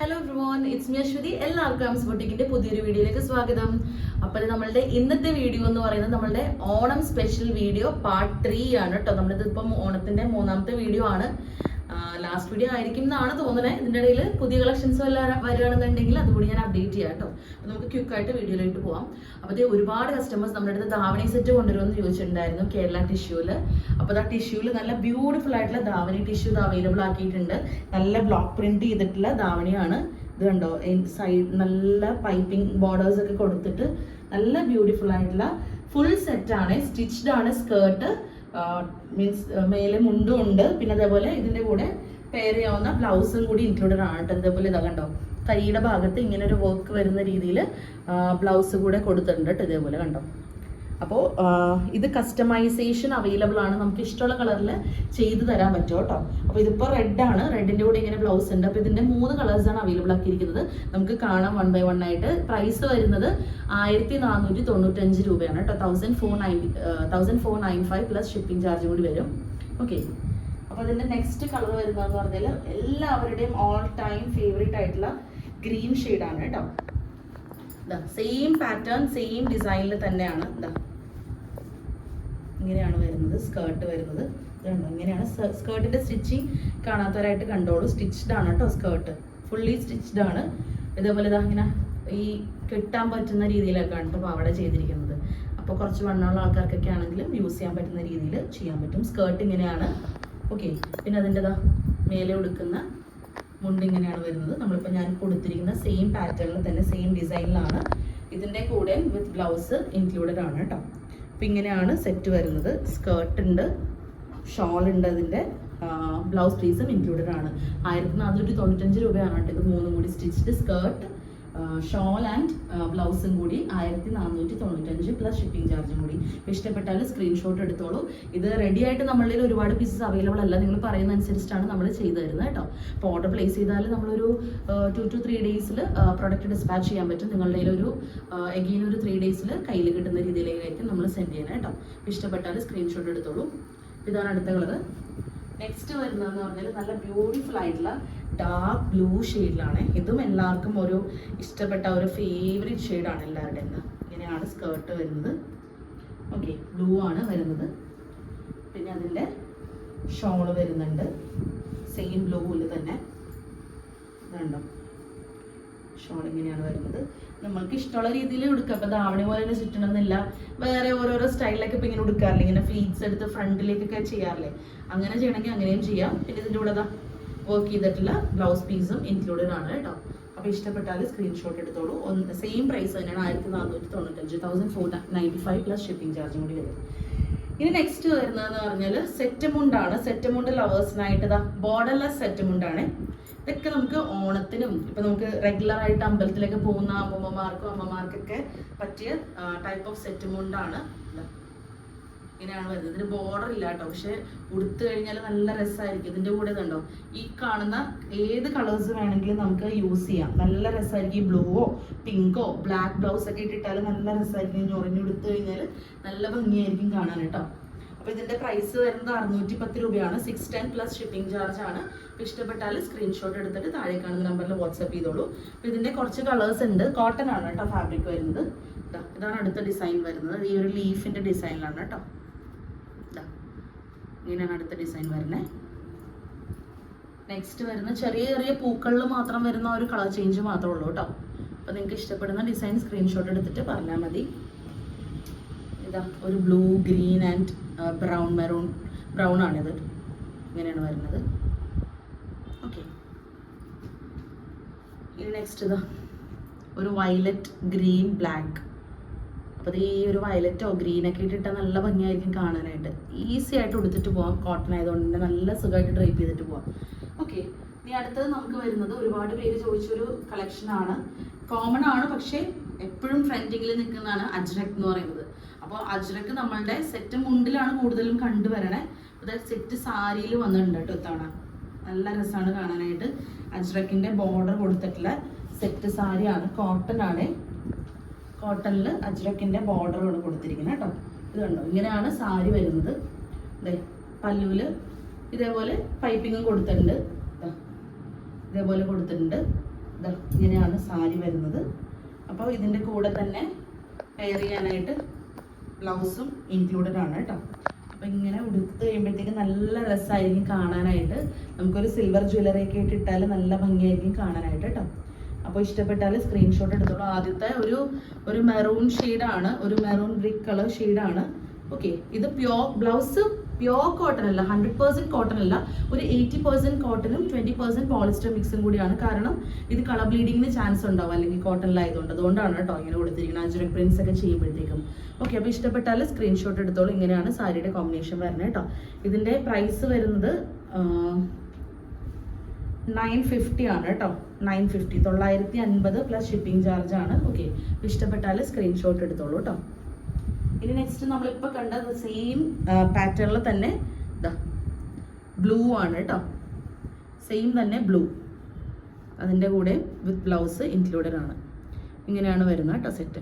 Hello everyone it's me Aswathy എല്ലാവർക്കും ആംസ് ബൊട്ടിക്കിന്റെ പുതിയൊരു വീഡിയോയിലേക്ക് സ്വാഗതം. അപ്പോൾ നമ്മളുടെ ഇന്നത്തെ വീഡിയോ എന്ന് പറയുന്നത് നമ്മളുടെ Onam special video part three ആണ് കേട്ടോ. നമ്മളിത് ഇപ്പം ഓണത്തിന്റെ മൂന്നാമത്തെ വീഡിയോ ആണ്. ലാസ്റ്റ് വീഡിയോ ആയിരിക്കും എന്നാണ് തോന്നുന്നത് ഇതിന്റെ ഇടയിൽ പുതിയ കളക്ഷൻസ് എല്ലാം വരികയാണെന്നുണ്ടെങ്കിൽ അതുകൂടി ഞാൻ അപ്ഡേറ്റ് ചെയ്യാം കേട്ടോ നമുക്ക് ക്വിക്കായിട്ട് വീഡിയോയിലോട്ട് പോവാം. അപ്പോൾ ഒരുപാട് കസ്റ്റമേഴ്സ് നമ്മുടെ അടുത്ത് ധാവണി സെറ്റ് കൊണ്ടുവരുമെന്ന് ചോദിച്ചിട്ടുണ്ടായിരുന്നു കേരള ടിഷ്യൂൽ അപ്പോൾ ആ ടിഷ്യൂൽ നല്ല ബ്യൂട്ടിഫുൾ ആയിട്ടുള്ള ധാവണി ടിഷ്യൂ ഇത് അവൈലബിൾ ആക്കിയിട്ടുണ്ട്. നല്ല ബ്ലോക്ക് പ്രിന്റ് ചെയ്തിട്ടുള്ള ധാവണിയാണ്. ഇത് കണ്ടോ? സൈഡ് നല്ല പൈപ്പിംഗ് ബോർഡേഴ്സ് ഒക്കെ കൊടുത്തിട്ട് നല്ല ബ്യൂട്ടിഫുൾ ആയിട്ടുള്ള ഫുൾ സെറ്റ് ആണ്. സ്റ്റിച്ച്ഡ് ആണ് സ്കേർട്ട് മീൻസ് മേലെ മുണ്ടും ഉണ്ട്. പിന്നെ അതേപോലെ ഇതിന്റെ കൂടെ പെയർ ചെയ്യാവുന്ന ബ്ലൗസും കൂടി ഇൻക്ലൂഡഡ് ആണ് കേട്ടോ. ഇതേപോലെ ഇതാ കണ്ടോ? കൈയുടെ ഭാഗത്ത് ഇങ്ങനെ ഒരു വർക്ക് വരുന്ന രീതിയിൽ ബ്ലൗസ് കൂടെ കൊടുത്തിട്ടുണ്ട് കേട്ടോ ഇതേപോലെ കണ്ടോ? അപ്പോൾ ഇത് കസ്റ്റമൈസേഷൻ അവൈലബിൾ ആണ്. നമുക്ക് ഇഷ്ടമുള്ള കളറിൽ ചെയ്ത് തരാൻ പറ്റും കേട്ടോ. അപ്പോൾ ഇതിപ്പോൾ റെഡ് ആണ്. റെഡിന്റെ കൂടെ ഇങ്ങനെ ബ്ലൗസ് ഉണ്ട്. അപ്പോൾ ഇതിന്റെ മൂന്ന് കളേഴ്സാണ് അവൈലബിൾ ആക്കിയിരിക്കുന്നത്. നമുക്ക് കാണാം വൺ ബൈ വൺ ആയിട്ട്. പ്രൈസ് വരുന്നത് ആയിരത്തി നാനൂറ്റി തൊണ്ണൂറ്റഞ്ച് രൂപയാണ് കേട്ടോ. Thousand four nine thousand four nine five plus shipping charge കൂടി വരും. ഓക്കെ അപ്പോൾ അതിന്റെ നെക്സ്റ്റ് കളർ വരുന്നതെന്ന് പറഞ്ഞാൽ എല്ലാവരുടെയും ഓൾ ടൈം ഫേവറേറ്റ് ആയിട്ടുള്ള ഗ്രീൻ ഷെയ്ഡാണ് കേട്ടോ. സെയിം പാറ്റേൺ സെയിം ഡിസൈനിൽ തന്നെയാണ്. ഇതാ ഇങ്ങനെയാണ് വരുന്നത് സ്കേർട്ട് വരുന്നത്. ഇതുണ്ടോ ഇങ്ങനെയാണ് സ്കേർട്ടിന്റെ സ്റ്റിച്ചിങ് കാണാത്തവരായിട്ട് കണ്ടോളൂ. സ്റ്റിച്ച്ഡ് ആണ് കേട്ടോ സ്കേർട്ട് ഫുള്ളി സ്റ്റിച്ച്ഡ് ആണ്. ഇതേപോലെ ഇതാ ഇങ്ങനെ ഈ കെട്ടാൻ പറ്റുന്ന രീതിയിലൊക്കെയാണ് ഇപ്പോൾ പാവട ചെയ്തിരിക്കുന്നത്. അപ്പോൾ കുറച്ച് വണ്ണമുള്ള ആൾക്കാർക്കൊക്കെ ആണെങ്കിലും യൂസ് ചെയ്യാൻ പറ്റുന്ന രീതിയിൽ ചെയ്യാൻ പറ്റും. സ്കേർട്ട് ഇങ്ങനെയാണ്. ഓക്കെ പിന്നെ അതിന്റെ ഇതാ മേലെ ഉടുക്കുന്ന മുണ്ട് ഇങ്ങനെയാണ് വരുന്നത്. നമ്മളിപ്പോൾ ഞാൻ കൊടുത്തിരിക്കുന്ന സെയിം പാറ്റേണിൽ തന്നെ സെയിം ഡിസൈനിലാണ് ഇതിന്റെ കൂടെ വിത്ത് ബ്ലൗസ് ഇൻക്ലൂഡഡ് ആണ് കേട്ടോ. അപ്പം ഇങ്ങനെയാണ് സെറ്റ് വരുന്നത്. സ്കേർട്ട് ഉണ്ട് ഷോൾ ഉണ്ട് അതിന്റെ ബ്ലൗസ് പീസും ഇൻക്ലൂഡഡ് ആണ്. ആയിരത്തി നാനൂറ്റി തൊണ്ണൂറ്റഞ്ച് രൂപയാണ് കേട്ടോ ഇത് മൂന്നും കൂടി സ്റ്റിച്ച്ഡ് സ്കേർട്ട് ഷോൾ ആൻഡ് ബ്ലൗസും കൂടി ആയിരത്തി നാനൂറ്റി തൊണ്ണൂറ്റഞ്ച് പ്ലസ് ഷിപ്പിംഗ് ചാർജും കൂടി. ഇഷ്ടപ്പെട്ടാൽ സ്ക്രീൻഷോട്ട് എടുത്തോളൂ. ഇത് റെഡി ആയിട്ട് നമ്മളിൽ ഒരുപാട് പീസസ് അവൈലബിൾ അല്ല. നിങ്ങൾ പറയുന്ന അനുസരിച്ചിട്ടാണ് നമ്മൾ ചെയ്തു തരുന്നത് കേട്ടോ. അപ്പോൾ ഓർഡർ പ്ലേസ് ചെയ്താൽ നമ്മളൊരു ടു ടു ത്രീ ഡേയ്സിൽ പ്രൊഡക്റ്റ് ഡിസ്പാച്ച് ചെയ്യാൻ പറ്റും. നിങ്ങളുടെ ഒരു എഗെയിൻ ഒരു ത്രീ ഡേയ്സിൽ കയ്യിൽ കിട്ടുന്ന രീതിയിലേക്കായിരിക്കും നമ്മൾ സെൻഡ് ചെയ്യണം കേട്ടോ. ഇഷ്ടപ്പെട്ടാൽ സ്ക്രീൻഷോട്ട് എടുത്തോളൂ. ഇതാണ് അടുത്ത നെക്സ്റ്റ് വരുന്നതെന്ന് പറഞ്ഞാൽ നല്ല ബ്യൂട്ടിഫുൾ ആയിട്ടുള്ള ഡാർക്ക് ബ്ലൂ ഷെയ്ഡിലാണ് ഇതും എല്ലാവർക്കും ഒരു ഇഷ്ടപ്പെട്ട ഒരു ഫേവറേറ്റ് ഷെയ്ഡാണ് എല്ലാവരുടെയും ഇങ്ങനെയാണ് സ്കേർട്ട് വരുന്നത്. ഓക്കെ ബ്ലൂ ആണ് വരുന്നത്. പിന്നെ അതിന്റെ ഷോൾ വരുന്നുണ്ട്. സെയിം ബ്ലൂവിൽ തന്നെ. ഇതുണ്ടോ? ഷോൾ ഇങ്ങനെയാണ് വരുന്നത്. നമ്മൾക്ക് ഇഷ്ടമുള്ള രീതിയിൽ ഉടുക്കാം അപ്പൊ ധാവണി പോലെ തന്നെ ചുറ്റണമെന്നില്ല. വേറെ ഓരോരോ സ്റ്റൈലിലൊക്കെ ഇപ്പൊ ഇങ്ങനെ ഉടുക്കാറില്ല ഇങ്ങനെ ഫ്ലീറ്റ്സ് എടുത്ത് ഫ്രണ്ടിലേക്കൊക്കെ ചെയ്യാറില്ലേ? അങ്ങനെ ചെയ്യണമെങ്കിൽ അങ്ങനെയും ചെയ്യാം. പിന്നെ ഇതിന്റെ കൂടെ വർക്ക് ചെയ്തിട്ടുള്ള ബ്ലൗസ് പീസും ഇൻക്ലൂഡഡ് ആണ് കേട്ടോ. അപ്പൊ ഇഷ്ടപ്പെട്ടാൽ സ്ക്രീൻഷോട്ട് എടുത്തോളൂ. ഒന്ന് സെയിം പ്രൈസ് തന്നെയാണ്. ആയിരത്തി നാനൂറ്റി തൊണ്ണൂറ്റഞ്ച് thousand four ninety five plus shipping ചാർജും കൂടി വരും. ഇനി നെക്സ്റ്റ് വരുന്നതെന്ന് പറഞ്ഞാൽ സെറ്റ് മുണ്ടാണ് സെറ്റ് മുണ്ട് ലവേഴ്സിനായിട്ട് ബോർഡർലെസ് സെറ്റ് മുണ്ടാണ് ഇതൊക്കെ നമുക്ക് ഓണത്തിനും ഇപ്പൊ നമുക്ക് റെഗുലർ ആയിട്ട് അമ്പലത്തിലൊക്കെ പോകുന്ന അമ്മമ്മമാർക്കും അമ്മമാർക്കൊക്കെ പറ്റിയ ടൈപ്പ് ഓഫ് സെറ്റ് മുണ്ടാണ്. ഇങ്ങനെയാണ് വരുന്നത്. ഇതിന് ബോർഡർ ഇല്ല കേട്ടോ. പക്ഷെ ഉടുത്തു കഴിഞ്ഞാൽ നല്ല രസമായിരിക്കും ഇതിന്റെ കൂടെ ഇതുണ്ടോ? ഈ കാണുന്ന ഏത് കളേഴ്സ് വേണമെങ്കിലും നമുക്ക് യൂസ് ചെയ്യാം. നല്ല രസമായിരിക്കും ഈ ബ്ലൂവോ പിങ്കോ ബ്ലാക്ക് ബ്ലൗസ് ഒക്കെ ഇട്ടിട്ടാൽ നല്ല രസമായിരിക്കും ഞൊറിഞ്ഞുടുത്തു കഴിഞ്ഞാൽ നല്ല ഭംഗിയായിരിക്കും കാണാൻ കേട്ടോ. അപ്പോൾ ഇതിന്റെ പ്രൈസ് വരുന്നത് അറുന്നൂറ്റി പത്ത് രൂപയാണ്. Six ten plus shipping charge ആണ്. അപ്പോൾ ഇഷ്ടപ്പെട്ടാൽ സ്ക്രീൻഷോട്ട് എടുത്തിട്ട് താഴെ കാണുന്ന നമ്പറിൽ വാട്സപ്പ് ചെയ്തോളൂ. അപ്പോൾ ഇതിന്റെ കുറച്ച് കളേഴ്സ് ഉണ്ട്. കോട്ടൺ ആണ് കേട്ടോ ഫാബ്രിക് വരുന്നത്. ഇതാ ഇതാണ് അടുത്ത ഡിസൈൻ വരുന്നത്. ഈ ഒരു ലീഫിന്റെ ഡിസൈനിലാണ് കേട്ടോ. ഇങ്ങനെയാണ് അടുത്ത ഡിസൈൻ വരുന്നത് നെക്സ്റ്റ് വരുന്ന ചെറിയ ചെറിയ പൂക്കളിൽ മാത്രം വരുന്ന ഒരു കളർ ചേഞ്ച് മാത്രമേ ഉള്ളൂ കേട്ടോ. അപ്പോൾ നിങ്ങൾക്ക് ഇഷ്ടപ്പെടുന്ന ഡിസൈൻ സ്ക്രീൻഷോട്ട് എടുത്തിട്ട് പറഞ്ഞാൽ മതി. ഇതാ ഒരു blue green and brown maroon brown ആണിത്. ഇങ്ങനെയാണ് വരുന്നത്. ഓക്കെ ഇനി നെക്സ്റ്റ് ഇതാ ഒരു വയലറ്റ് ഗ്രീൻ ബ്ലാക്ക് അപ്പോൾ ഈ ഒരു വയലറ്റോ ഗ്രീനൊക്കെ ഇട്ടിട്ടാൽ നല്ല ഭംഗിയായിരിക്കും കാണാനായിട്ട്. ഈസി ആയിട്ട് ഉടുത്തിട്ട് പോവാം. കോട്ടൺ ആയതുകൊണ്ട് തന്നെ നല്ല സുഖമായിട്ട് ഡ്രൈപ്പ് ചെയ്തിട്ട് പോവാം. ഓക്കെ ഇനി അടുത്തത് നമുക്ക് വരുന്നത് ഒരുപാട് പേര് ചോദിച്ചൊരു കളക്ഷനാണ് കോമൺ ആണ് പക്ഷേ എപ്പോഴും ട്രെൻഡിങ്ങിൽ നിൽക്കുന്നതാണ് അജ്രക് എന്ന് പറയുന്നത്. അപ്പോൾ അജ്രക്ക് നമ്മളുടെ സെറ്റ് മുണ്ടിലാണ് കൂടുതലും കണ്ടുവരണേ. അതായത് സെറ്റ് സാരിയിൽ വന്നിട്ടുണ്ട് കേട്ടോ ഇത്തവണ. നല്ല രസമാണ് കാണാനായിട്ട്. അജ്രക്കിന്റെ ബോർഡർ കൊടുത്തിട്ടുള്ള സെറ്റ് സാരിയാണ് കോട്ടൺ ആണ്. കോട്ടണിൽ അജ്രക്കിന്റെ ബോർഡറാണ് കൊടുത്തിരിക്കുന്നത് കേട്ടോ. ഇത് കണ്ടോ? ഇങ്ങനെയാണ് സാരി വരുന്നത്. അതെ പല്ലുവിൽ ഇതേപോലെ പൈപ്പിങ്ങും കൊടുത്തിട്ടുണ്ട്. ഇതേപോലെ കൊടുത്തിട്ടുണ്ട്. ഇങ്ങനെയാണ് സാരി വരുന്നത്. അപ്പോൾ ഇതിന്റെ കൂടെ തന്നെ പെയർ ചെയ്യാനായിട്ട് ബ്ലൗസും ഇൻക്ലൂഡഡ് ആണ് കേട്ടോ. അപ്പോൾ ഇങ്ങനെ ഉടുത്ത് കഴിയുമ്പോഴത്തേക്ക് നല്ല രസമായിരിക്കും കാണാനായിട്ട്. നമുക്കൊരു സിൽവർ ജ്വല്ലറി ഒക്കെ ഇട്ട് ഇട്ടാൽ നല്ല ഭംഗിയായിരിക്കും കാണാനായിട്ട് കേട്ടോ. അപ്പോൾ ഇഷ്ടപ്പെട്ടാൽ സ്ക്രീൻഷോട്ട് എടുത്തോളൂ. ആദ്യത്തെ ഒരു ഒരു മെറൂൺ ഷെയ്ഡാണ് ഒരു മെറൂൺ ബ്രിക്ക് കളർ ഷെയ്ഡാണ് ഓക്കെ ഇത് പ്യോർ ബ്ലൗസ് പ്യോർ കോട്ടൺ അല്ല ഹൺഡ്രഡ് പെർസെന്റ് കോട്ടൺ അല്ല. ഒരു എയ്റ്റി പെർസെന്റ് കോട്ടണും ട്വന്റി പെർസെന്റ് പോളിസ്റ്റർ മിക്സും കൂടിയാണ്. കാരണം ഇത് കളർ ബ്ലീഡിങ്ങിന് ചാൻസ് ഉണ്ടാവും അല്ലെങ്കിൽ കോട്ടണിലായതുകൊണ്ട് അതുകൊണ്ടാണ് കേട്ടോ ഇങ്ങനെ കൊടുത്തിരിക്കുന്നത്. അജുറക് പ്രിൻസ് ഒക്കെ ചെയ്യുമ്പോഴത്തേക്കും. ഓക്കെ അപ്പോൾ ഇഷ്ടപ്പെട്ടാൽ സ്ക്രീൻഷോട്ട് എടുത്തോളൂ. ഇങ്ങനെയാണ് സാരിയുടെ കോമ്പിനേഷൻ വരുന്നത് കേട്ടോ. ഇതിന്റെ പ്രൈസ് വരുന്നത് നയൻ ഫിഫ്റ്റി ആണ് കേട്ടോ. നയൻ ഫിഫ്റ്റി തൊള്ളായിരത്തി അൻപത് പ്ലസ് ഷിപ്പിംഗ് ചാർജ് ആണ്. ഓക്കെ ഇഷ്ടപ്പെട്ടാൽ സ്ക്രീൻഷോട്ട് എടുത്തോളൂ കേട്ടോ. ഇനി നെക്സ്റ്റ് നമ്മളിപ്പോൾ കണ്ടത് സെയിം പാറ്റേണിൽ തന്നെ ഇതാ ബ്ലൂ ആണ് കേട്ടോ സെയിം തന്നെ ബ്ലൂ അതിന്റെ കൂടെ വിത്ത് ബ്ലൗസ് ഇൻക്ലൂഡഡ് ആണ്. ഇങ്ങനെയാണ് വരുന്നത് കേട്ടോ സെറ്റ്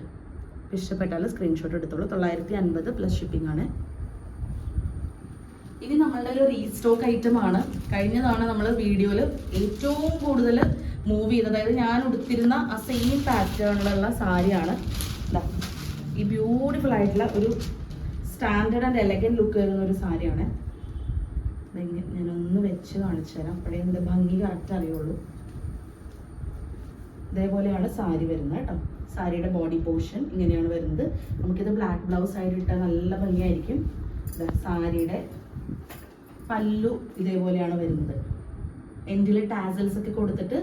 ഇഷ്ടപ്പെട്ടാൽ സ്ക്രീൻഷോട്ട് എടുത്തോളൂ. തൊള്ളായിരത്തി അൻപത് പ്ലസ് ഷിപ്പിംഗ് ആണ്. ഇനി നമ്മളുടെ ഒരു റീസ്റ്റോക്ക് ഐറ്റം ആണ്. കഴിഞ്ഞ തവണ നമ്മൾ വീഡിയോയിൽ ഏറ്റവും കൂടുതൽ മൂവ് ചെയ്തത്. അതായത് ഞാൻ ഉടുത്തിരുന്ന ആ സെയിം പാറ്റേണിലുള്ള സാരിയാണ്. ദാ. ഈ ബ്യൂട്ടിഫുൾ ആയിട്ടുള്ള ഒരു സ്റ്റാൻഡേർഡ് ആൻഡ് എലഗൻ ലുക്ക് വരുന്ന ഒരു സാരിയാണ്. ഞാനൊന്ന് വെച്ച് കാണിച്ചു തരാം. അപ്പോഴേ ഇതിന്റെ ഭംഗി കറക്റ്റ് അറിയുള്ളൂ. ഇതേപോലെയാണ് സാരി വരുന്നത് കേട്ടോ. സാരിയുടെ ബോഡി പോർഷൻ ഇങ്ങനെയാണ് വരുന്നത്. നമുക്കിത് ബ്ലാക്ക് ബ്ലൗസ് ആയിട്ട് ഇട്ടാൽ നല്ല ഭംഗിയായിരിക്കും. സാരിയുടെ പല്ലു ഇതേപോലെയാണ് വരുന്നത്. എൻഡിൽ ടാസൽസ് ഒക്കെ കൊടുത്തിട്ട്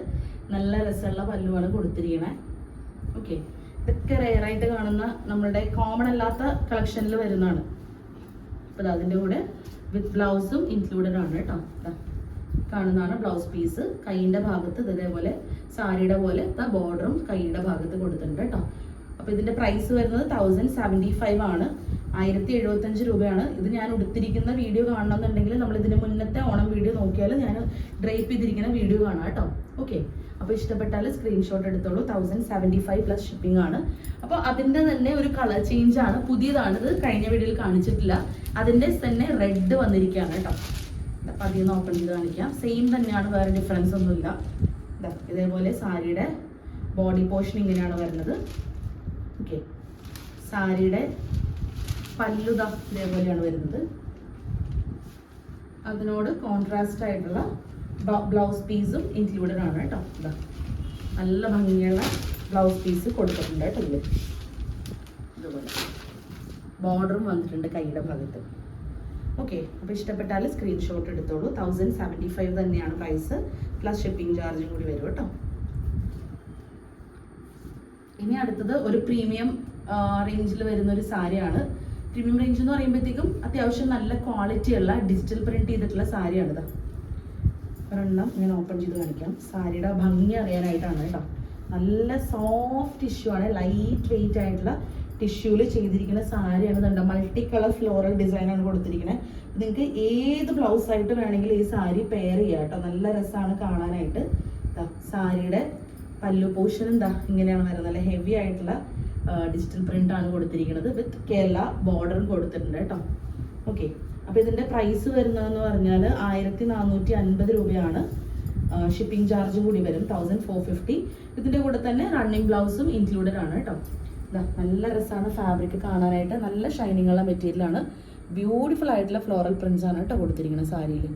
നല്ല രസമുള്ള പല്ലുവാണ് കൊടുത്തിരിക്കണേ. ഓക്കെ ഇതൊക്കെ റെയറായിട്ട് കാണുന്ന നമ്മളുടെ കോമൺ അല്ലാത്ത കളക്ഷനിൽ വരുന്നതാണ്. അപ്പോൾ അതിന്റെ കൂടെ വിത്ത് ബ്ലൗസും ഇൻക്ലൂഡഡ് ആണ് കേട്ടോ. കാണുന്നതാണ് ബ്ലൗസ് പീസ് കൈയിന്റെ ഭാഗത്ത് ഇത് ഇതേപോലെ സാരിയുടെ പോലെ ബോർഡറും കൈയുടെ ഭാഗത്ത് കൊടുത്തിട്ടുണ്ട് കേട്ടോ. അപ്പോൾ ഇതിന്റെ പ്രൈസ് വരുന്നത് തൗസൻഡ് സെവന്റി ഫൈവ് ആണ്. ആയിരത്തി എഴുപത്തഞ്ച് രൂപയാണ്. ഇത് ഞാൻ ഉടുത്തിരിക്കുന്ന വീഡിയോ കാണണമെന്നുണ്ടെങ്കിൽ നമ്മൾ ഇതിന് മുന്നത്തെ ഓണം വീഡിയോ നോക്കിയാൽ ഞാൻ ഡ്രൈപ്പ് ചെയ്തിരിക്കുന്ന വീഡിയോ കാണാം കേട്ടോ. ഓക്കെ അപ്പോൾ ഇഷ്ടപ്പെട്ടാൽ സ്ക്രീൻഷോട്ട് എടുത്തോളൂ. Thousand seventy five plus shipping ആണ്. അപ്പോൾ അതിന്റെ തന്നെ ഒരു കളർ ചേഞ്ച് ആണ്. പുതിയതാണ് ഇത്. കഴിഞ്ഞ വീഡിയോയിൽ കാണിച്ചിട്ടില്ല. അതിന്റെ തന്നെ റെഡ് വന്നിരിക്കുകയാണ് കേട്ടോ. അപ്പം അതിൽ നിന്ന് ഓപ്പൺ ചെയ്ത് കാണിക്കാം. സെയിം തന്നെയാണ് വേറെ ഡിഫറൻസ് ഒന്നുമില്ല. ഇതേപോലെ സാരിയുടെ ബോഡി പോർഷൻ ഇങ്ങനെയാണ് വരുന്നത്. ഓക്കെ സാരിയുടെ പല്ലുത ഇതേപോലെയാണ് വരുന്നത്. അതിനോട് കോൺട്രാസ്റ്റ് ആയിട്ടുള്ള ബ്ലൗസ് പീസും ഇൻക്ലൂഡഡ് ആണ് കേട്ടോ. ഇതാ നല്ല ഭംഗിയുള്ള ബ്ലൗസ് പീസ് കൊടുത്തിട്ടുണ്ട് കേട്ടോ ഇതിൽ ഇതുപോലെ. ബോർഡറും വന്നിട്ടുണ്ട് കൈയുടെ ഭാഗത്ത്. ഓക്കെ അപ്പോൾ ഇഷ്ടപ്പെട്ടാൽ സ്ക്രീൻഷോട്ട് എടുത്തോളൂ. തൗസൻഡ് സെവന്റി ഫൈവ് തന്നെയാണ് പ്രൈസ് പ്ലസ് ഷിപ്പിംഗ് ചാർജും കൂടി വരും കേട്ടോ. ഇനി അടുത്തത് ഒരു പ്രീമിയം റേഞ്ചിൽ വരുന്ന ഒരു സാരിയാണ്. പ്രീമിയം റേഞ്ച് എന്ന് പറയുമ്പോഴത്തേക്കും അത്യാവശ്യം നല്ല ക്വാളിറ്റിയുള്ള ഡിജിറ്റൽ പ്രിന്റ് ചെയ്തിട്ടുള്ള സാരിയാണിത് ഒരെണ്ണം ഞാൻ ഓപ്പൺ ചെയ്ത് കാണിക്കാം. സാരിയുടെ ഭംഗി അറിയാനായിട്ടാണ് കേട്ടോ. നല്ല സോഫ്റ്റ് ടിഷ്യൂ ആണ്. ലൈറ്റ് വെയിറ്റ് ആയിട്ടുള്ള ടിഷ്യൂൽ ചെയ്തിരിക്കുന്ന സാരിയാണ് ഇതുണ്ട് മൾട്ടി കളർ ഫ്ലോറൽ ഡിസൈൻ ആണ് കൊടുത്തിരിക്കുന്നത് നിങ്ങൾക്ക് ഏത് ബ്ലൗസ് ആയിട്ട് വേണമെങ്കിലും ഈ സാരി പെയർ ചെയ്യാം കേട്ടോ. നല്ല രസമാണ് കാണാനായിട്ട്. സാരിയുടെ പല്ലു പോഷൻ എന്താ ഇങ്ങനെയാണ് വരുന്നത്. നല്ല ഹെവി ആയിട്ടുള്ള ഡിജിറ്റൽ പ്രിന്റ് ആണ് കൊടുത്തിരിക്കുന്നത് വിത്ത് കേരള ബോർഡറും കൊടുത്തിട്ടുണ്ട് കേട്ടോ. ഓക്കെ അപ്പോൾ ഇതിന്റെ പ്രൈസ് വരുന്നതെന്ന് പറഞ്ഞാൽ ആയിരത്തി നാനൂറ്റി അൻപത് രൂപയാണ് ഷിപ്പിംഗ് ചാർജ് കൂടി വരും. തൗസൻഡ് ഫോർ ഫിഫ്റ്റി ഇതിന്റെ കൂടെ തന്നെ റണ്ണിങ് ബ്ലൗസും ഇൻക്ലൂഡഡ് ആണ് കേട്ടോ നല്ല രസമാണ് ഫാബ്രിക് കാണാനായിട്ട്. നല്ല ഷൈനിങ് ഉള്ള മെറ്റീരിയലാണ് ബ്യൂട്ടിഫുൾ ആയിട്ടുള്ള ഫ്ലോറൽ പ്രിന്റ്സ് ആണ് കേട്ടോ കൊടുത്തിരിക്കുന്നത് സാരിയിൽ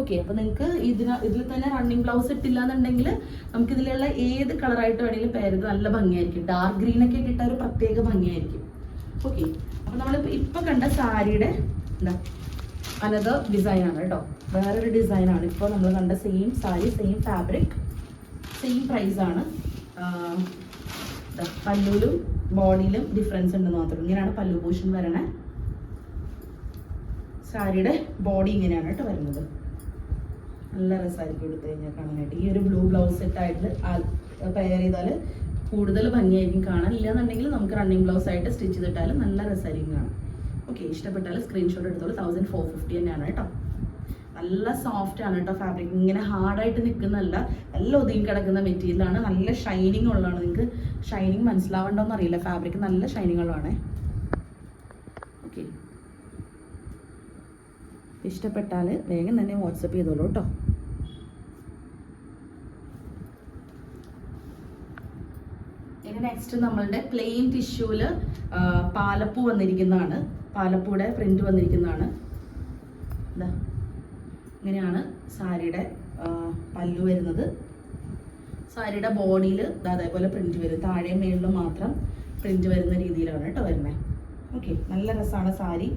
ഓക്കെ അപ്പോൾ നിങ്ങൾക്ക് ഇതിന് ഇതിൽ തന്നെ റണ്ണിങ് ബ്ലൗസ് ഇട്ടില്ല എന്നുണ്ടെങ്കിൽ നമുക്ക് ഇതിലുള്ള ഏത് കളറായിട്ട് വേണമെങ്കിലും പേരത് നല്ല ഭംഗിയായിരിക്കും. ഡാർക്ക് ഗ്രീൻ ഒക്കെ കിട്ടാൻ ഒരു പ്രത്യേക ഭംഗിയായിരിക്കും. ഓക്കെ അപ്പോൾ നമ്മൾ ഇപ്പോൾ കണ്ട സാരിയുടെ എന്താ അനദർ ഡിസൈൻ ആണ് കേട്ടോ വേറൊരു ഡിസൈൻ ആണ്. ഇപ്പോൾ നമ്മൾ കണ്ട same sari same fabric same price ആണ്. പല്ലുവിലും ബോഡിയിലും ഡിഫറൻസ് ഉണ്ടെന്ന് മാത്രം ഇങ്ങനെയാണ് പല്ലു പോഷൻ വരണേ. സാരിയുടെ ബോഡി ഇങ്ങനെയാണ് കേട്ടോ വരുന്നത്. നല്ല രസമായിരിക്കും എടുത്തു കഴിഞ്ഞാൽ കാണാനായിട്ട്. ഈ ഒരു ബ്ലൂ ബ്ലൗസ് ഇട്ടായിട്ട് പെയർ ചെയ്താൽ കൂടുതൽ ഭംഗിയായിരിക്കും കാണാൻ. ഇല്ലാന്നുണ്ടെങ്കിൽ നമുക്ക് റണ്ണിങ് ബ്ലൗസ് ആയിട്ട് സ്റ്റിച്ച് ചെയ്തിട്ടാലും നല്ല രസമായിരിക്കും കാണാം ഓക്കെ ഇഷ്ടപ്പെട്ടാൽ സ്ക്രീൻഷോട്ട് എടുത്തോളൂ. തൗസൻഡ് ഫോർ ഫിഫ്റ്റി തന്നെയാണ് കേട്ടോ. നല്ല സോഫ്റ്റ് ആണ് കേട്ടോ ഫാബ്രിക് ഇങ്ങനെ ഹാർഡായിട്ട് നിൽക്കുന്നതല്ല നല്ല ഒതുങ്ങി കിടക്കുന്ന മെറ്റീരിയലാണ് നല്ല ഷൈനിങ് ഉള്ളതാണ്. നിങ്ങൾക്ക് ഷൈനിങ് മനസ്സിലാവണ്ടോന്ന് അറിയില്ല. ഫാബ്രിക് നല്ല ഷൈനിങ് ഉള്ളതാണ്. ഓക്കെ ഇഷ്ടപ്പെട്ടാൽ വേഗം തന്നെ വാട്സപ്പ് ചെയ്തോളൂ കേട്ടോ. ഇനി നെക്സ്റ്റ് നമ്മളുടെ പ്ലെയിൻ ടിഷ്യൂൽ പാലപ്പൂ വന്നിരിക്കുന്നതാണ്. പാലപ്പൂടെ പ്രിന്റ് വന്നിരിക്കുന്നതാണ്. ഇങ്ങനെയാണ് സാരിയുടെ പല്ലു വരുന്നത്. സാരിയുടെ ബോഡിയിൽ അതേപോലെ പ്രിന്റ് വരും. താഴെ മേളിലും മാത്രം പ്രിന്റ് വരുന്ന രീതിയിലാണ് കേട്ടോ വരുന്നത് ഓക്കെ നല്ല രസമാണ് സാരി.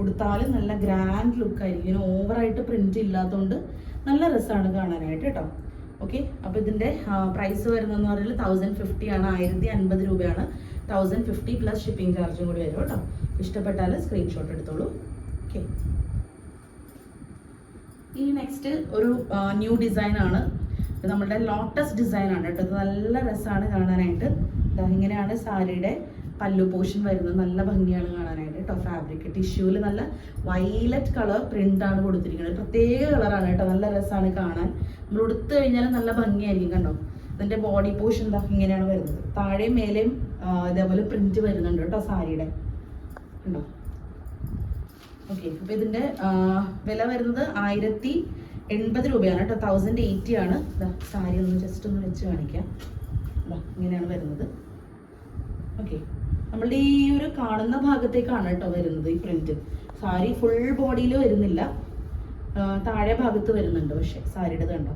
ഉടുത്താലും നല്ല ഗ്രാൻഡ് ലുക്ക് ആയിരിക്കും. ഇങ്ങനെ ഓവറായിട്ട് പ്രിന്റ് ഇല്ലാത്തതുകൊണ്ട് നല്ല രസമാണ് കാണാനായിട്ട് കേട്ടോ. ഓക്കെ അപ്പോൾ ഇതിന്റെ പ്രൈസ് വരുന്നതെന്ന് പറയുന്നത് തൗസൻഡ് ഫിഫ്റ്റി ആണ്. ആയിരത്തി അൻപത് രൂപയാണ്. തൗസൻഡ് ഫിഫ്റ്റി പ്ലസ് ഷിപ്പിംഗ് ചാർജും കൂടി വരും കേട്ടോ. ഇഷ്ടപ്പെട്ടാൽ സ്ക്രീൻഷോട്ട് എടുത്തോളൂ. ഓക്കെ ഈ നെക്സ്റ്റ് ഒരു ന്യൂ ഡിസൈൻ ആണ്. ഇത് നമ്മുടെ ലോട്ടസ് ഡിസൈൻ ആണ് കേട്ടോ. നല്ല രസമാണ് കാണാനായിട്ട്. ഇങ്ങനെയാണ് സാരിയുടെ പല്ലു പോഷൻ വരുന്നത്. നല്ല ഭംഗിയാണ് കാണാനായിട്ട് കേട്ടോ ഫാബ്രിക് ടിഷ്യൂവിൽ നല്ല വൈലറ്റ് കളർ പ്രിന്റ് ആണ് കൊടുത്തിരിക്കുന്നത്. പ്രത്യേക കളറാണ് കേട്ടോ. നല്ല രസമാണ് കാണാൻ. നമ്മൾ ഉടുത്തു കഴിഞ്ഞാൽ നല്ല ഭംഗിയായിരിക്കും കണ്ടോ? അതിന്റെ ബോഡി പോഷൻ ഇങ്ങനെയാണ് വരുന്നത്. താഴെയും മേലെയും ഇതേപോലെ പ്രിന്റ് വരുന്നുണ്ട് കേട്ടോ സാരിയുടെ. ഓക്കെ അപ്പൊ ഇതിന്റെ വില വരുന്നത് ആയിരത്തി എൺപത് രൂപയാണ് കേട്ടോ. തൗസൻഡ് എയ്റ്റി ആണ്. സാരി ഒന്ന് ജസ്റ്റ് ഒന്ന് വെച്ച് കാണിക്കാം. ഇങ്ങനെയാണ് വരുന്നത്. ഓക്കെ നമ്മളുടെ ഈ ഒരു കാണുന്ന ഭാഗത്തേക്കാണ് കേട്ടോ വരുന്നത് ഈ പ്രിന്റ് സാരി ഫുൾ ബോഡിയിൽ വരുന്നില്ല. താഴെ ഭാഗത്ത് വരുന്നുണ്ട് പക്ഷെ സാരിയുടെ കണ്ടോ?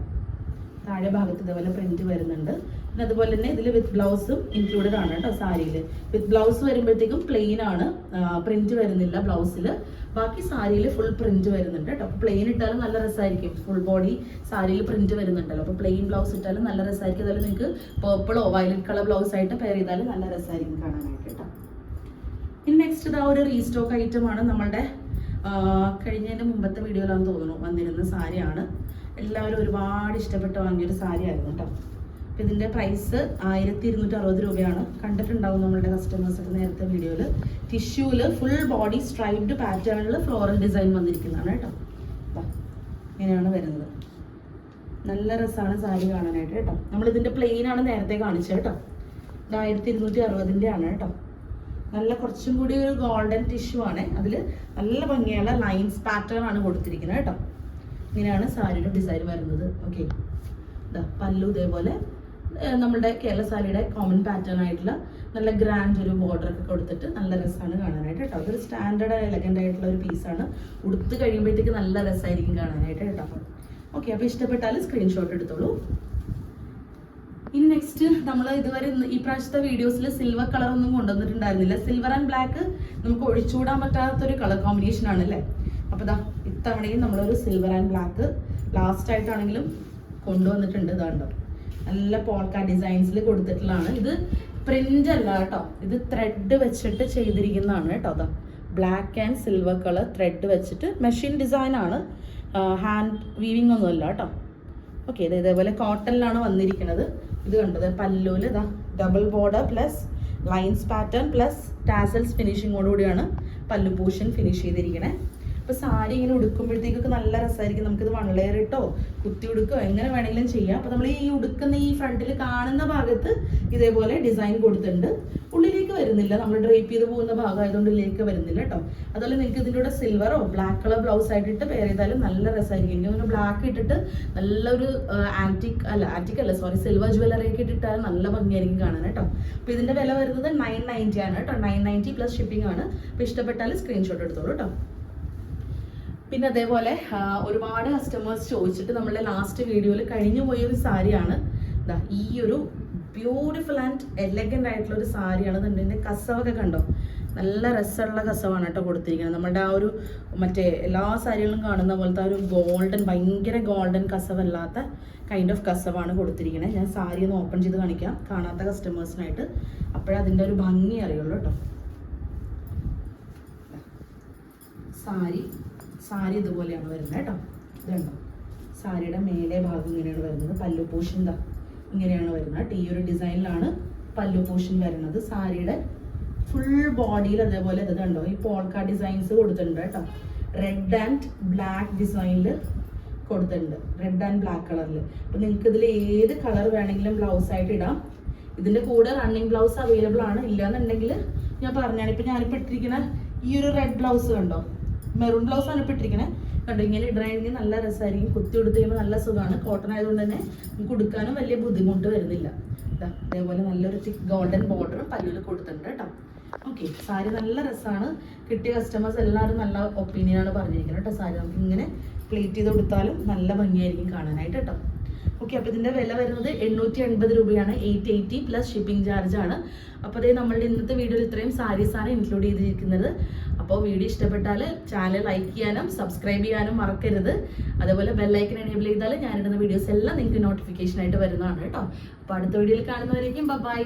താഴെ ഭാഗത്ത് ഇതേപോലെ പ്രിന്റ് വരുന്നുണ്ട്. പിന്നെ അതുപോലെ തന്നെ ഇതിൽ വിത്ത് ബ്ലൗസും ഇൻക്ലൂഡഡ് ആണ് കേട്ടോ സാരിയിൽ വിത്ത് ബ്ലൗസ് വരുമ്പോഴത്തേക്കും പ്ലെയിൻ ആണ്. പ്രിന്റ് വരുന്നില്ല ബ്ലൗസിൽ ബാക്കി സാരിയിൽ ഫുൾ പ്രിന്റ് വരുന്നുണ്ട് കേട്ടോ. പ്ലെയിൻ ഇട്ടാലും നല്ല രസമായിരിക്കും ഫുൾ ബോഡി സാരിയിൽ പ്രിന്റ് വരുന്നുണ്ടല്ലോ. അപ്പോൾ പ്ലെയിൻ ബ്ലൗസ് ഇട്ടാലും നല്ല രസമായിരിക്കും അതുപോലെ നിങ്ങൾക്ക് പേർപ്പിളോ വയലറ്റ് കളർ ബ്ലൗസ് ആയിട്ട് പെയർ ചെയ്താലും നല്ല രസമായിരിക്കും കാണാനായിട്ട് കേട്ടോ. ഇനി നെക്സ്റ്റ് ഇതാ ഒരു റീസ്റ്റോക്ക് ഐറ്റം ആണ് നമ്മളുടെ കഴിഞ്ഞതിന്റെ മുമ്പത്തെ വീഡിയോയിലാണെന്ന് തോന്നുന്നു വന്നിരുന്ന സാരിയാണ്. എല്ലാവരും ഒരുപാട് ഇഷ്ടപ്പെട്ട് വാങ്ങിയൊരു സാരി ആയിരുന്നു കേട്ടോ. ഇതിന്റെ പ്രൈസ് ആയിരത്തി ഇരുന്നൂറ്റി അറുപത് രൂപയാണ്. കണ്ടിട്ടുണ്ടാവും നമ്മളുടെ കസ്റ്റമേഴ്സ് ഒക്കെ നേരത്തെ വീഡിയോയിൽ ടിഷ്യൂൽ ഫുൾ ബോഡി സ്ട്രൈപ്ഡ് പാറ്റേണിൽ ഫ്ലോറൽ ഡിസൈൻ വന്നിരിക്കുന്നതാണ് കേട്ടോ. ഇങ്ങനെയാണ് വരുന്നത്. നല്ല രസമാണ് സാരി കാണാനായിട്ട് കേട്ടോ. പ്ലെയിൻ ആണ് നേരത്തെ കാണിച്ചത് കേട്ടോ. ഇത് ആയിരത്തി ഇരുന്നൂറ്റി അറുപതിന്റെ ആണ് കേട്ടോ. നല്ല കുറച്ചും കൂടി ഒരു ഗോൾഡൻ ടിഷ്യൂ ആണ്. അതിൽ നല്ല ഭംഗിയുള്ള ലൈൻസ് പാറ്റേൺ ആണ് കൊടുത്തിരിക്കുന്നത് കേട്ടോ. ഇങ്ങനെയാണ് സാരിയുടെ ഡിസൈൻ വരുന്നത്. ഓക്കെ പല്ലു ഇതേപോലെ നമ്മുടെ കേരള സാരിയുടെ കോമൺ പാറ്റേൺ ആയിട്ടുള്ള നല്ല ഗ്രാൻഡ് ഒരു ബോർഡർ ഒക്കെ കൊടുത്തിട്ട് നല്ല രസമാണ് കാണാനായിട്ട് കേട്ടോ. അതൊരു സ്റ്റാൻഡേർഡ് എലഗന്റ് ആയിട്ടുള്ള ഒരു പീസാണ് ഉടുത്ത് കഴിയുമ്പോഴത്തേക്ക് നല്ല രസമായിരിക്കും കാണാനായിട്ട് കേട്ടോ. ഓക്കെ അപ്പോൾ ഇഷ്ടപ്പെട്ടാൽ സ്ക്രീൻഷോട്ട് എടുത്തോളൂ. ഇനി നെക്സ്റ്റ് നമ്മൾ ഇതുവരെ ഈ പ്രാവശ്യത്തെ വീഡിയോസിൽ സിൽവർ കളർ ഒന്നും കൊണ്ടുവന്നിട്ടുണ്ടായിരുന്നില്ല. സിൽവർ ആൻഡ് ബ്ലാക്ക് നമുക്ക് ഒഴിച്ചുകൂടാൻ പറ്റാത്തൊരു കളർ കോമ്പിനേഷൻ ആണ് അല്ലേ? അപ്പോൾ ഇതാ ഇത്തവണയും നമ്മളൊരു സിൽവർ ആൻഡ് ബ്ലാക്ക് ലാസ്റ്റ് ആയിട്ടാണെങ്കിലും കൊണ്ടുവന്നിട്ടുണ്ട് ഇതാണ്ടോ. നല്ല പോൾക്ക ഡിസൈൻസിൽ കൊടുത്തിട്ടുള്ളതാണ്. ഇത് പ്രിന്റ് അല്ല കേട്ടോ. ഇത് ത്രെഡ് വെച്ചിട്ട് ചെയ്തിരിക്കുന്നതാണ് കേട്ടോ അതാ. Black and silver colour thread വെച്ചിട്ട് മെഷീൻ ഡിസൈൻ ആണ്. ഹാൻഡ് വീവിംഗ് ഒന്നുമല്ല കേട്ടോ. ഓക്കെ ഇത് ഇതേപോലെ കോട്ടണിലാണ് വന്നിരിക്കുന്നത്. ഇത് കണ്ടത് പല്ലൂൽ ഇതാ. Double border plus lines pattern plus tassels ഫിനിഷിങ്ങോടുകൂടിയാണ് pallu portion finish ചെയ്തിരിക്കണേ. അപ്പോൾ സാരി ഇങ്ങനെ ഉടുക്കുമ്പോഴത്തേക്കൊക്കെ നല്ല രസമായിരിക്കും. നമുക്കിത് വൺ ലെയർ ഇട്ടോ കുത്തി ഉടുക്കോ എങ്ങനെ വേണമെങ്കിലും ചെയ്യാം. അപ്പോൾ നമ്മൾ ഈ ഉടുക്കുന്ന ഈ ഫ്രണ്ടിൽ കാണുന്ന ഭാഗത്ത് ഇതേപോലെ ഡിസൈൻ കൊടുത്തിട്ടുണ്ട്. ഉള്ളിലേക്ക് വരുന്നില്ല. നമ്മൾ ഡ്രേപ്പ് ചെയ്ത് പോകുന്ന ഭാഗം ആയതുകൊണ്ട് ഉള്ളിലേക്ക് വരുന്നില്ല കേട്ടോ. അതുപോലെ നിങ്ങൾക്ക് ഇതിന്റെ കൂടെ സിൽവറോ ബ്ലാക്ക് കളർ ബ്ലൗസ് ആയിട്ടിട്ട് പേർ ചെയ്താലും നല്ല രസമായിരിക്കും. എനിക്ക് തോന്നുന്നു ബ്ലാക്ക് ഇട്ടിട്ട് നല്ലൊരു ആന്റിക് അല്ല ആന്റിക് അല്ല സോറി സിൽവർ ജ്വല്ലറി ഒക്കെ ഇട്ടിട്ടാൽ നല്ല ഭംഗിയായിരിക്കും കാണാൻ കേട്ടോ. അപ്പോൾ ഇതിന്റെ വില വരുന്നത് നയൻ നയന്റി ആണ് കേട്ടോ. നയൻ നയന്റി പ്ലസ് ഷിപ്പിംഗ് ആണ്. അപ്പോൾ ഇഷ്ടപ്പെട്ടാൽ സ്ക്രീൻഷോട്ട് എടുത്തോളൂ കേട്ടോ. പിന്നെ അതേപോലെ ഒരുപാട് കസ്റ്റമേഴ്സ് ചോദിച്ചിട്ട് നമ്മളുടെ ലാസ്റ്റ് വീഡിയോയിൽ കഴിഞ്ഞു പോയ ഒരു സാരിയാണ്. ഈ ഒരു ബ്യൂട്ടിഫുൾ ആൻഡ് എലഗന്റ് ആയിട്ടുള്ള ഒരു സാരിയാണ് ഇതിന്റെ കസവൊക്കെ കണ്ടോ? നല്ല രസമുള്ള കസവാണ് കേട്ടോ കൊടുത്തിരിക്കുന്നത്. നമ്മുടെ ആ ഒരു മറ്റേ എല്ലാ സാരികളും കാണുന്ന പോലത്തെ ആ ഒരു ഗോൾഡൻ ഭയങ്കര ഗോൾഡൻ കസവല്ലാത്ത കൈൻഡ് ഓഫ് കസവാണ് കൊടുത്തിരിക്കുന്നത്. ഞാൻ സാരി ഒന്ന് ഓപ്പൺ ചെയ്ത് കാണിക്കാം. കാണാത്ത കസ്റ്റമേഴ്സിനായിട്ട് അപ്പോഴേ അതിന്റെ ഒരു ഭംഗി അറിയുള്ളൂ കേട്ടോ. സാരി സാരി ഇതുപോലെയാണ് വരുന്നത് കേട്ടോ. ഇതുണ്ടോ? സാരിയുടെ മേലെ ഭാഗം ഇങ്ങനെയാണ് വരുന്നത്. പല്ലു പോഷൻ ദാ ഇങ്ങനെയാണ് വരുന്നത് ഈ ഒരു ഡിസൈനിലാണ് പല്ലു പോഷൻ വരുന്നത്. സാരിയുടെ ഫുൾ ബോഡിയിൽ അതേപോലെ ഇത് കണ്ടോ ഈ പോൾക്ക ഡിസൈൻസ് കൊടുത്തിട്ടുണ്ട് കേട്ടോ. റെഡ് ആൻഡ് ബ്ലാക്ക് ഡിസൈനിൽ കൊടുത്തിട്ടുണ്ട്. റെഡ് ആൻഡ് ബ്ലാക്ക് കളറിൽ അപ്പം നിങ്ങൾക്ക് ഇതിൽ ഏത് കളർ വേണമെങ്കിലും ബ്ലൗസ് ആയിട്ട് ഇടാം. ഇതിന്റെ കൂടെ റണ്ണിങ് ബ്ലൗസ് അവൈലബിൾ ആണ്. ഇല്ലാന്നുണ്ടെങ്കിൽ ഞാൻ പറഞ്ഞാണ് ഇപ്പം ഞാനിപ്പോൾ ഇട്ടിരിക്കുന്ന ഈ ഒരു റെഡ് ബ്ലൗസ് കണ്ടോ? മെറൂൺ ബ്ലൗസ് ആണ് ഇപ്പോൾ ഇട്ടിരിക്കുന്നത് കണ്ടോ ഇങ്ങനെ ഇടണമെങ്കിൽ നല്ല രസമായിരിക്കും. കുത്തി കൊടുത്ത് കഴിയുമ്പോൾ നല്ല സുഖമാണ്. കോട്ടൺ ആയതുകൊണ്ട് തന്നെ നമുക്ക് ഉടുക്കാനും വലിയ ബുദ്ധിമുട്ട് വരുന്നില്ല. അതേപോലെ നല്ലൊരു തിക്ക് ഗോൾഡൻ ബോർഡറും പല്ലുവിൽ കൊടുത്തിട്ടുണ്ട് കേട്ടോ. ഓക്കെ സാരി നല്ല രസമാണ്. കിട്ടിയ കസ്റ്റമേഴ്സ് എല്ലാവരും നല്ല ഒപ്പീനിയനാണ് പറഞ്ഞിരിക്കുന്നത് കേട്ടോ. സാരി നമുക്ക് ഇങ്ങനെ പ്ലേറ്റ് ചെയ്ത് കൊടുത്താലും നല്ല ഭംഗിയായിരിക്കും കാണാനായിട്ട് കേട്ടോ. ഓക്കെ അപ്പോൾ ഇതിന്റെ വില വരുന്നത് എണ്ണൂറ്റി എൺപത് രൂപയാണ്. Eight eighty plus shipping charge ആണ്. അപ്പോൾ അതേ നമ്മളുടെ ഇന്നത്തെ വീഡിയോയിൽ ഇത്രയും സാരീസാണ് ഇൻക്ലൂഡ് ചെയ്തിരിക്കുന്നത്. അപ്പോൾ വീഡിയോ ഇഷ്ടപ്പെട്ടാൽ ചാനൽ ലൈക്ക് ചെയ്യാനും സബ്സ്ക്രൈബ് ചെയ്യാനും മറക്കരുത്. അതേപോലെ ബെല്ലൈക്കൻ എനേബിൾ ചെയ്താൽ ഞാനിടുന്ന വീഡിയോസ് എല്ലാം നിങ്ങൾക്ക് നോട്ടിഫിക്കേഷൻ ആയിട്ട് വരുന്നതാണ് കേട്ടോ. അപ്പോൾ അടുത്ത വീഡിയോയിൽ കാണുന്നവരേക്കും ബൈ